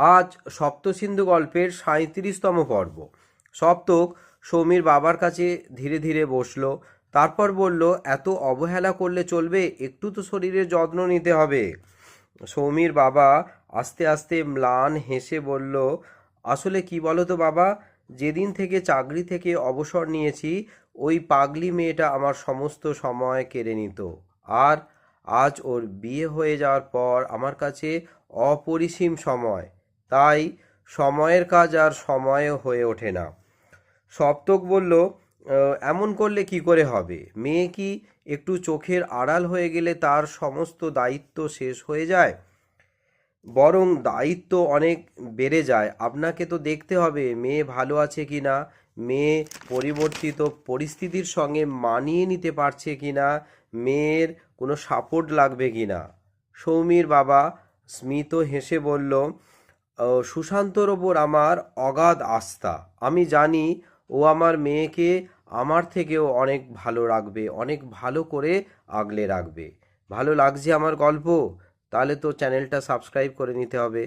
আজ সপ্তসিন্ধু গল্পের সাঁত্রিশতম পর্ব। সপ্তক সৌমির বাবার কাছে ধীরে ধীরে বসল, তারপর বলল, এত অবহেলা করলে চলবে, একটু তো শরীরের যত্ন নিতে হবে। সৌমির বাবা আস্তে আস্তে ম্লান হেসে বলল, আসলে কি বলো তো বাবা, যেদিন থেকে চাকরি থেকে অবসর নিয়েছি, ওই পাগলি মেয়েটা আমার সমস্ত সময় কেড়ে নিত। আর আজ ওর বিয়ে হয়ে যাওয়ার পর আমার কাছে অপরিসীম সময়। তাই সময়ের কাজ আর সময়ে হয়ে ওঠে না। সপ্তক বলল এমন করলে কি করে হবে? মেয়ে কি একটু চোখের আড়াল হয়ে গেলে তার সমস্ত দায়িত্ব শেষ হয়ে যায়? বরং দায়িত্ব অনেক বেড়ে যায়। আপনাকে তো দেখতে হবে মেয়ে ভালো আছে কি না মেয়ে পরিবর্তিত পরিস্থিতির সঙ্গে মানিয়ে নিতে পারছে কি না মেয়ের কোনো সাপোর্ট লাগবে কি না? সৌমির বাবা স্মিত হেসে বলল "আহ, সুশান্তর ওপর আমার অগাধ আস্থা। আমি জানি ও আমার মেয়েকে আমার থেকেও অনেক ভালো রাখবে, অনেক ভালো করে আগলে রাখবে। ভালো লাগছে আমার গল্প? তাহলে তো চ্যানেলটা সাবস্ক্রাইব করে নিতে হবে।